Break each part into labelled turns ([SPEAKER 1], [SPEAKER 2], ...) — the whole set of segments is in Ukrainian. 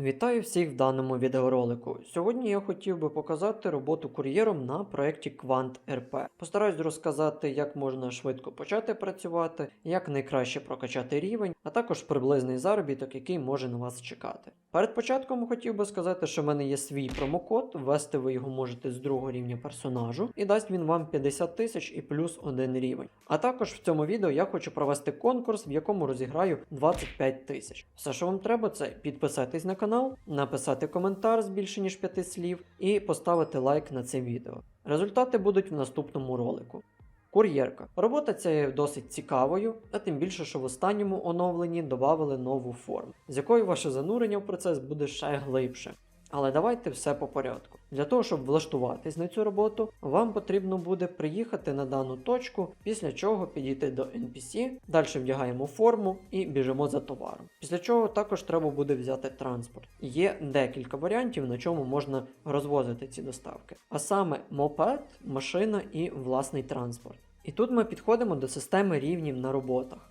[SPEAKER 1] Вітаю всіх в даному відеоролику. Сьогодні я хотів би показати роботу кур'єром на проєкті Quant RP. Постараюсь розказати, як можна швидко почати працювати, як найкраще прокачати рівень, а також приблизний заробіток, який може на вас чекати. Перед початком хотів би сказати, що в мене є свій промокод, ввести ви його можете з другого рівня персонажу, і дасть він вам 50 тисяч і плюс один рівень. А також в цьому відео я хочу провести конкурс, в якому розіграю 25 тисяч. Все, що вам треба, це підписатись на канал, написати коментар з більше ніж 5 слів і поставити лайк на це відео. Результати будуть в наступному ролику. Кур'єрка. Робота ця є досить цікавою, а тим більше, що в останньому оновленні додали нову форму, з якою ваше занурення в процес буде ще глибше. Але давайте все по порядку. Для того, щоб влаштуватись на цю роботу, вам потрібно буде приїхати на дану точку, після чого підійти до NPC, далі вдягаємо форму і біжимо за товаром. Після чого також треба буде взяти транспорт. Є декілька варіантів, на чому можна розвозити ці доставки. А саме мопед, машина і власний транспорт. І тут ми підходимо до системи рівнів на роботах.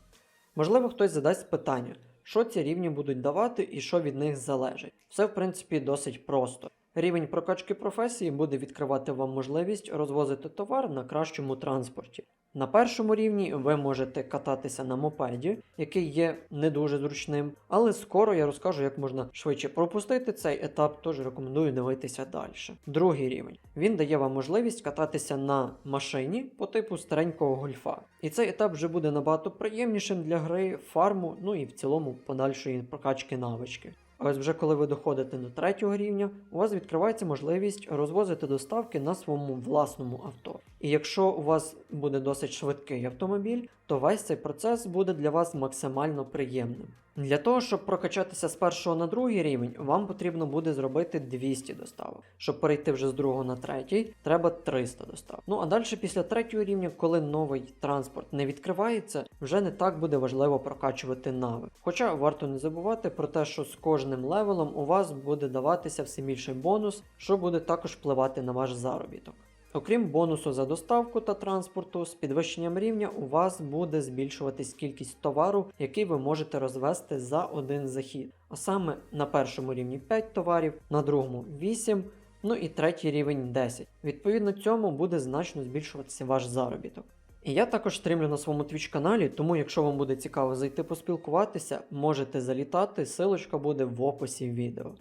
[SPEAKER 1] Можливо, хтось задасть питання, що ці рівні будуть давати і що від них залежить. Все, в принципі, досить просто. Рівень прокачки професії буде відкривати вам можливість розвозити товар на кращому транспорті. На першому рівні ви можете кататися на мопеді, який є не дуже зручним, але скоро я розкажу, як можна швидше пропустити цей етап, тож рекомендую дивитися далі. Другий рівень. Він дає вам можливість кататися на машині по типу старенького гольфа. І цей етап вже буде набагато приємнішим для гри, фарму, ну і в цілому подальшої прокачки навички. Ось вже коли ви доходите до третього рівня, у вас відкривається можливість розвозити доставки на своєму власному авто. І якщо у вас буде досить швидкий автомобіль, то весь цей процес буде для вас максимально приємним. Для того, щоб прокачатися з першого на другий рівень, вам потрібно буде зробити 200 доставок. Щоб перейти вже з другого на третій, треба 300 доставок. Ну а далі після третього рівня, коли новий транспорт не відкривається, вже не так буде важливо прокачувати навик. Хоча варто не забувати про те, що з кожним левелом у вас буде даватися все більший бонус, що буде також впливати на ваш заробіток. Окрім бонусу за доставку та транспорту, з підвищенням рівня у вас буде збільшуватись кількість товару, який ви можете розвести за один захід. А саме на першому рівні 5 товарів, на другому 8, ну і третій рівень 10. Відповідно цьому буде значно збільшуватися ваш заробіток. І я також стрімлю на своєму Twitch каналі, тому якщо вам буде цікаво зайти поспілкуватися, можете залітати, силочка буде в описі відео.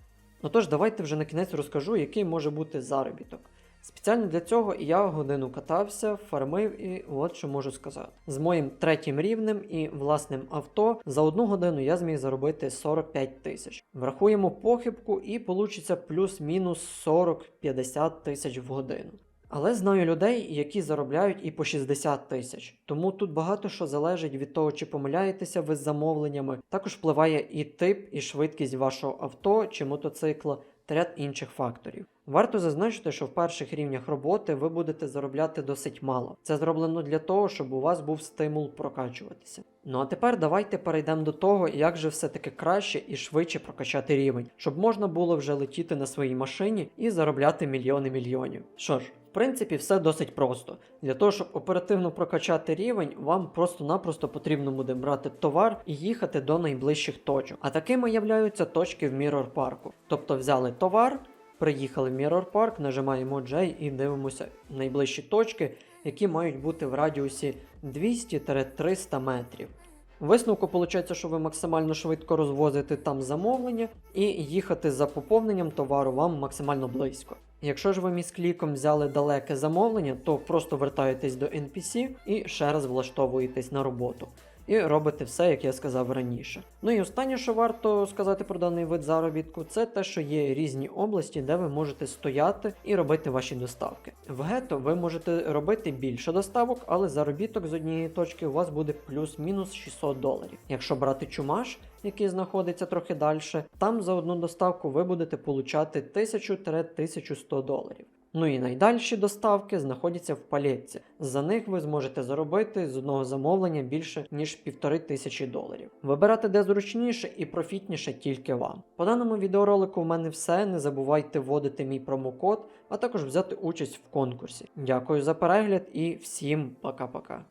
[SPEAKER 1] Ну тож, давайте вже на кінець розкажу, який може бути заробіток. Спеціально для цього я годину катався, фармив і от що можу сказати. З моїм третім рівнем і власним авто за одну годину я зміг заробити 45 тисяч. Врахуємо похибку і получиться плюс-мінус 40-50 тисяч в годину. Але знаю людей, які заробляють і по 60 тисяч. Тому тут багато що залежить від того, чи помиляєтеся ви з замовленнями. Також впливає і тип, і швидкість вашого авто чи мотоцикла ряд інших факторів. Варто зазначити, що в перших рівнях роботи ви будете заробляти досить мало. Це зроблено для того, щоб у вас був стимул прокачуватися. Ну а тепер давайте перейдемо до того, як же все-таки краще і швидше прокачати рівень, щоб можна було вже летіти на своїй машині і заробляти мільйони мільйонів. Що ж, принципі, все досить просто. Для того, щоб оперативно прокачати рівень, вам просто-напросто потрібно буде брати товар і їхати до найближчих точок. А такими являються точки в Mirror парку. Тобто взяли товар, приїхали в Mirror Park, нажимаємо J і дивимося найближчі точки, які мають бути в радіусі 200-300 метрів. Висновку виходить, що ви максимально швидко розвозите там замовлення і їхати за поповненням товару вам максимально близько. Якщо ж ви міскліком взяли далеке замовлення, то просто вертаєтесь до NPC і ще раз влаштовуєтесь на роботу. І робите все, як я сказав раніше. Ну і останнє, що варто сказати про даний вид заробітку, це те, що є різні області, де ви можете стояти і робити ваші доставки. В гетто ви можете робити більше доставок, але заробіток з однієї точки у вас буде плюс-мінус 600 доларів. Якщо брати чумаш, який знаходиться трохи далі, там за одну доставку ви будете получати 1000-1100 доларів. Ну і найдальші доставки знаходяться в палетці. За них ви зможете заробити з одного замовлення більше ніж півтори тисячі доларів. Вибирати де зручніше і профітніше тільки вам. По даному відеоролику в мене все. Не забувайте вводити мій промокод, а також взяти участь в конкурсі. Дякую за перегляд і всім пока-пока.